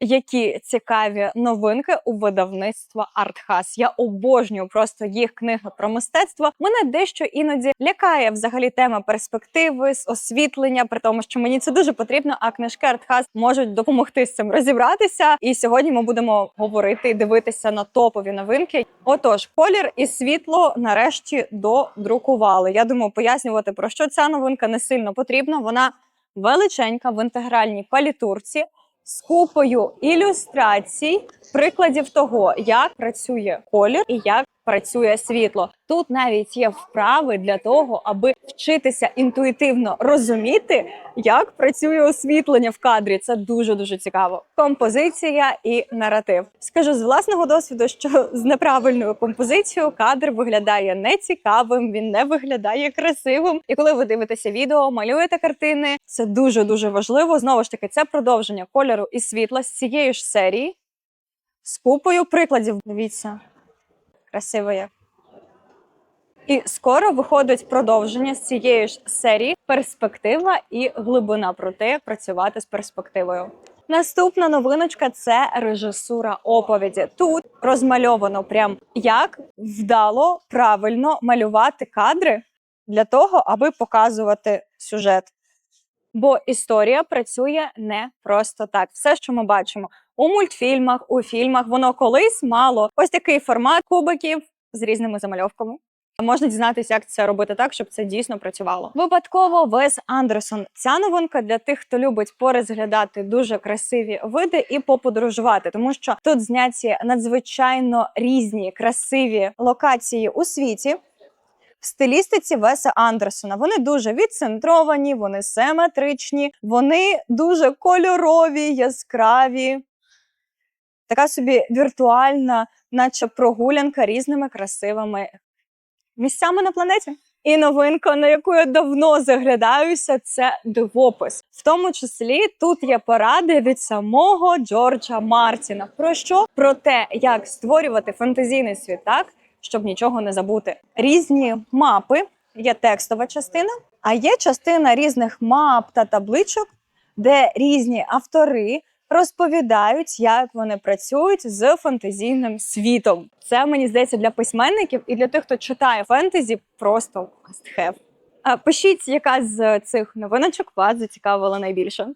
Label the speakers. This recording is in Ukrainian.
Speaker 1: які цікаві новинки у видавництва Артхас. Я обожнюю просто їх книги про мистецтво. Мене дещо іноді лякає взагалі тема перспективи, с- освітлення, при тому, що мені це дуже потрібно. А книжки Артхас можуть допомогти з цим розібратися. І сьогодні ми будемо говорити і дивитися на топові новинки. Отож, колір і світло нарешті додрукували. Я думаю, пояснювати про що ця новинка не сильно потрібна. Вона величенька в інтегральній палітурці з купою ілюстрацій, прикладів того, як працює колір і як працює світло. Тут навіть є вправи для того, аби вчитися інтуїтивно розуміти, як працює освітлення в кадрі. Це дуже дуже цікаво. Композиція і наратив. Скажу з власного досвіду, що з неправильною композицією кадр виглядає нецікавим, він не виглядає красивим. І коли ви дивитеся відео, малюєте картини, це дуже дуже важливо. Знову ж таки, це продовження кольору і світла з цієї ж серії з купою прикладів. Дивіться, красиво як. І скоро виходить продовження з цієї ж серії перспектива і глибина про як працювати з перспективою. Наступна новиночка це режисура оповіді. Тут розмальовано прям як вдало правильно малювати кадри для того, аби показувати сюжет. Бо історія працює не просто так. Все, що ми бачимо у мультфільмах, у фільмах, воно колись мало ось такий формат кубиків з різними замальовками. Можна дізнатися, як це робити так, щоб це дійсно працювало. Випадково Вес Андерсон. Ця новинка для тих, хто любить порозглядати дуже красиві види і поподорожувати, тому що тут зняті надзвичайно різні красиві локації у світі. В стилістиці Веса Андерсона вони дуже відцентровані, вони симетричні, вони дуже кольорові, яскраві. Така собі віртуальна, наче прогулянка різними красивими місцями на планеті. І новинка, на яку я давно заглядаюся, це дивопис. В тому числі тут є поради від самого Джорджа Мартіна. Про що? Про те, як створювати фантазійний світ так, щоб нічого не забути. Різні мапи, є текстова частина, а є частина різних мап та табличок, де різні автори розповідають, як вони працюють з фантазійним світом. Це мені здається для письменників і для тих, хто читає фентезі, просто must have. Пишіть, яка з цих новиночок вас зацікавила найбільше.